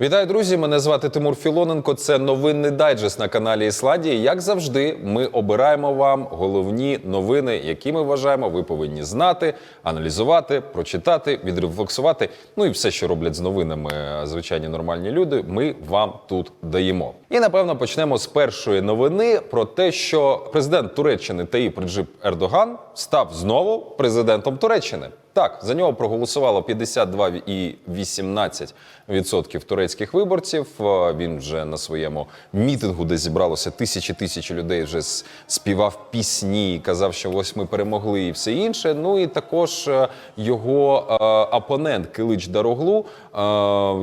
Вітаю, друзі! Мене звати Тимур Філоненко. Це новинний дайджест на каналі Ісладії. Як завжди, ми обираємо вам головні новини, які ми вважаємо, ви повинні знати, аналізувати, прочитати, відрефлексувати. Ну і все, що роблять з новинами е, звичайні нормальні люди. Ми вам тут даємо. І напевно почнемо з першої новини про те, що президент Туреччини Таїп Реджип Ердоган став знову президентом Туреччини. Так, за нього проголосувало 52,18% турецьких виборців. Е, Він вже на своєму мітингу, де зібралося тисячі тисячі людей, вже співав пісні, казав, що ось ми перемогли і все інше. Ну і також е, його е, опонент Килич Дароглу,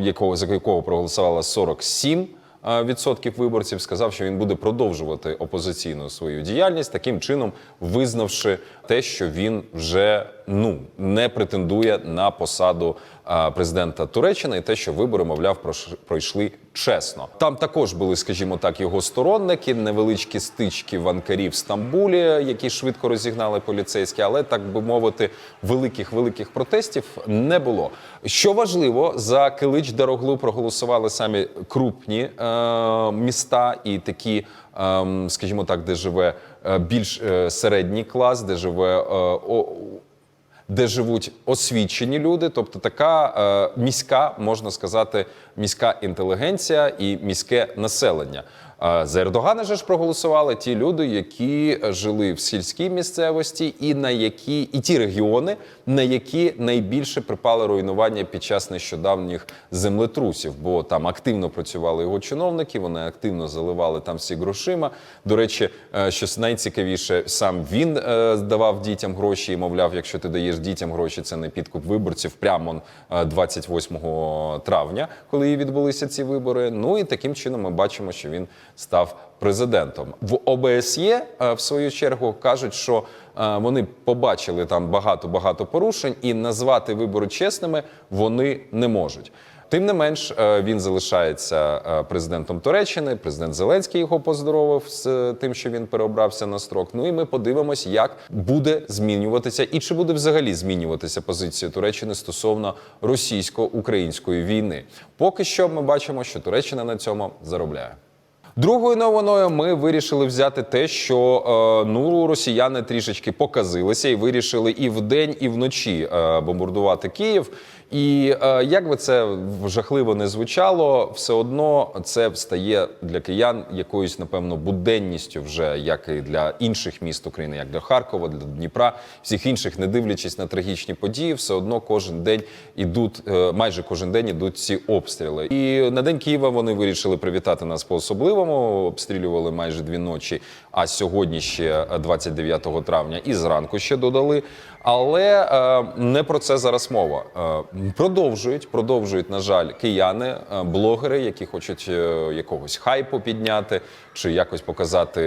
якого за якого проголосувало 47 е, відсотків виборців сказав, що він буде продовжувати опозиційну свою діяльність, таким чином визнавши те, що він вже ну не претендує на посаду президента Туреччини, і те, що вибори, мовляв, пройшли чесно. Там також були, скажімо так, його сторонники, невеличкі стички в Анкарі в Стамбулі, які швидко розігнали поліцейські, але так би мовити, великих великих протестів не було. Що важливо, за Килич Дароглу проголосували самі крупні е, міста і такі, е, скажімо так, де живе е, більш е, середній клас, де живе. Де живуть освічені люди, тобто така е, міська, можна сказати, міська інтелігенція і міське населення. Е, за Ердогана же ж проголосували ті люди, які жили в сільській місцевості, і на які і ті регіони, на які найбільше припали руйнування під час нещодавніх землетрусів, бо там активно працювали його чиновники, вони активно заливали там всі грошима. До речі, е, що найцікавіше, сам він е, давав дітям гроші і мовляв, якщо ти даєш дітям гроші, це не підкуп виборців. Прямо е, 28 травня, коли відбулися ці вибори. Ну і таким чином ми бачимо, що він став президентом. В ОБСЄ е, в свою чергу кажуть, що е, вони побачили там багато багато порушень, і назвати вибори чесними вони не можуть. Тим не менш, е, він залишається президентом Туреччини. Президент Зеленський його поздоровив з тим, що він переобрався на строк. Ну і ми подивимось, як буде змінюватися і чи буде взагалі змінюватися позиція Туреччини стосовно російсько-української війни. Поки що ми бачимо, що Туреччина на цьому заробляє. Другою новиною ми вирішили взяти те, що е, ну росіяни трішечки показилися і вирішили і вдень, і вночі е, бомбардувати Київ. І е, як би це жахливо не звучало, все одно це стає для киян якоюсь, напевно, буденністю, вже як і для інших міст України, як для Харкова, для Дніпра, всіх інших, не дивлячись на трагічні події, все одно кожен день ідуть, е, майже кожен день ідуть ці обстріли. І на день Києва вони вирішили привітати нас по особливому. Обстрілювали майже дві ночі. А сьогодні ще е, 29 травня і зранку ще додали. Але е, не про це зараз мова. Е, продовжують, продовжують, на жаль, кияни, е, блогери, які хочуть е, якогось хайпу підняти чи якось показати,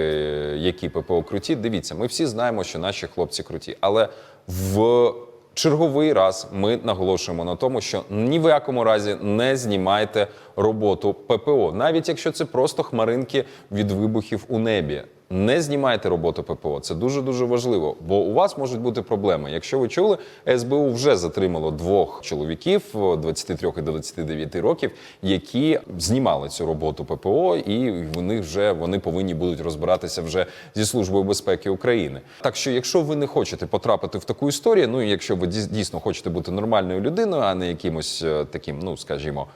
які ППО круті. Дивіться, ми всі знаємо, що наші хлопці круті, але в черговий раз ми наголошуємо на тому, що ні в якому разі не знімайте роботу ППО, навіть якщо це просто хмаринки від вибухів у небі. Не знімайте роботу ППО. Це дуже дуже важливо, бо у вас можуть бути проблеми. Якщо ви чули, СБУ вже затримало двох чоловіків 23 і 29 років, які знімали цю роботу ППО, і вони вже вони повинні будуть розбиратися вже зі службою безпеки України. Так що, якщо ви не хочете потрапити в таку історію, ну і якщо ви дійс- дійсно хочете бути нормальною людиною, а не якимось е, таким, ну скажімо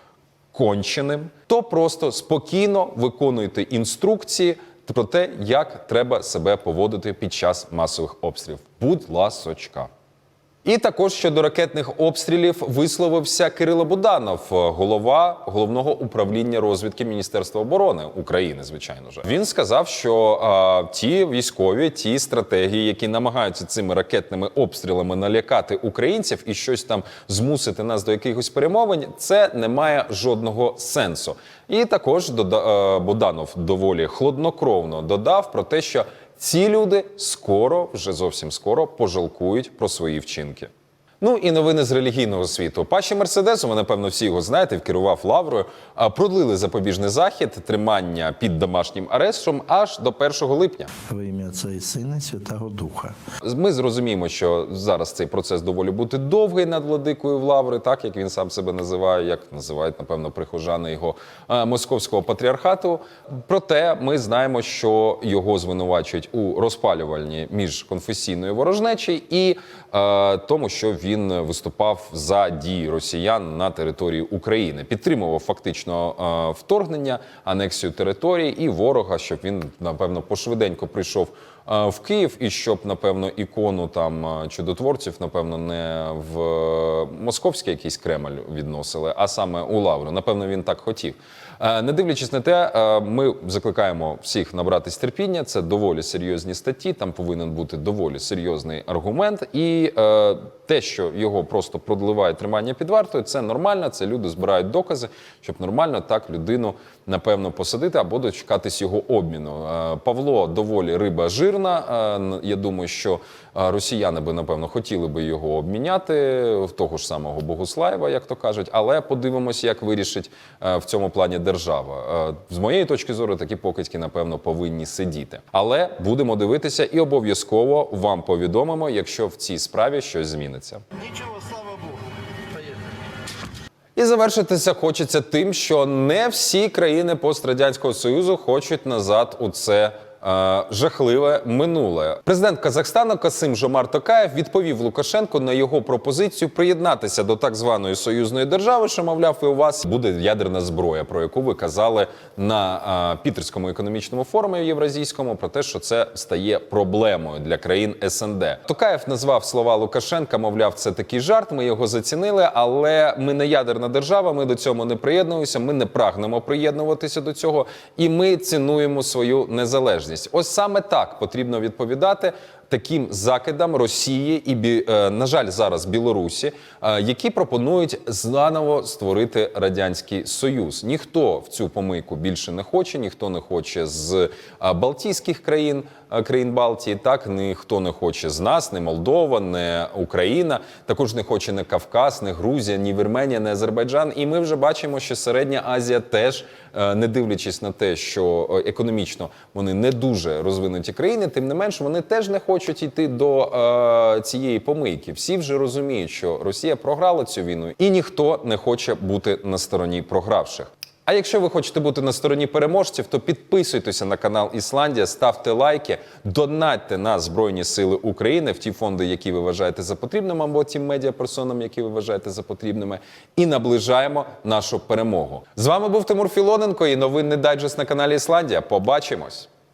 конченим, то просто спокійно виконуйте інструкції про те, як треба себе поводити під час масових обстрілів. Будь ласочка. І також щодо ракетних обстрілів висловився Кирило Буданов, голова головного управління розвідки Міністерства оборони України. Звичайно ж, він сказав, що а, ті військові, ті стратегії, які намагаються цими ракетними обстрілами налякати українців і щось там змусити нас до якихось перемовин, це не має жодного сенсу. І також дода- е, Буданов доволі хладнокровно додав про те, що ці люди скоро, вже зовсім скоро, пожалкують про свої вчинки. Ну і новини з релігійного світу. Паші Мерседесу, ви напевно всі його знаєте, керував лаврою. а, Продлили запобіжний захід, тримання під домашнім арештом аж до 1 липня. Во ім'я Отця і Сина Святого Духа. Ми зрозуміємо, що зараз цей процес доволі буде довгий над владикою в Лаври, так як він сам себе називає, як називають напевно прихожани його московського патріархату. Проте ми знаємо, що його звинувачують у розпалювальні міжконфесійної ворожнечі і е, тому, що він виступав за дії росіян на території України, підтримував фактично е, вторгнення, анексію території і ворога, щоб він напевно пошвиденько прийшов в Київ, і щоб напевно ікону там чудотворців, напевно, не в е, московський якийсь Кремль відносили, а саме у Лавру. Напевно, він так хотів. Е, Не дивлячись на те, е, ми закликаємо всіх набратись терпіння. Це доволі серйозні статті. Там повинен бути доволі серйозний аргумент. І те, що його просто продливає тримання під вартою, це нормально. Це люди збирають докази, щоб нормально так людину напевно посадити або дочекатись його обміну. Павло доволі риба жирна. Е, Я думаю, що е, росіяни би напевно хотіли би його обміняти в того ж самого Богуслаєва, як то кажуть. Але подивимося, як вирішить е, в цьому плані держава. З моєї точки зору, такі покидьки, напевно, повинні сидіти. Але будемо дивитися і обов'язково вам повідомимо, якщо в цій справі щось зміниться. Нічого, слава Богу. І завершитися хочеться тим, що не всі країни пострадянського союзу хочуть назад у це. Е, Жахливе минуле. Президент Казахстану Касим Жомар Токаєв відповів Лукашенку на його пропозицію приєднатися до так званої союзної держави, що мовляв, і у вас буде ядерна зброя, про яку ви казали на е, Пітерському економічному форумі євразійському, про те, що це стає проблемою для країн СНД. Токаєв назвав слова Лукашенка, мовляв, це такий жарт. Ми його зацінили, але ми не ядерна держава. Ми до цього не приєднуємося. Ми не прагнемо приєднуватися до цього, і ми цінуємо свою незалежність. Ось саме так потрібно відповідати. Таким закидам Росії і е, на жаль зараз Білорусі, е, які пропонують заново створити радянський союз. Ніхто в цю помийку більше не хоче, ніхто не хоче з е, Балтійських країн, країн Балтії. Так ніхто не хоче з нас, не Молдова, не Україна. Також не хоче не Кавказ, не Грузія, ні Вірменія, не Азербайджан. І ми вже бачимо, що Середня Азія теж, не дивлячись на те, що економічно вони не дуже розвинуті країни, тим не менш вони теж не хочуть йти до е, цієї помийки. Всі вже розуміють, що Росія програла цю війну, і ніхто не хоче бути на стороні програвших. А якщо ви хочете бути на стороні переможців, то підписуйтеся на канал Ісландія, ставте лайки, донатьте на Збройні Сили України в ті фонди, які ви вважаєте за потрібними, або тим медіаперсонам, які ви вважаєте за потрібними, і наближаємо нашу перемогу. З вами був Тимур Філоненко і новинний дайджест на каналі Ісландія. Побачимось.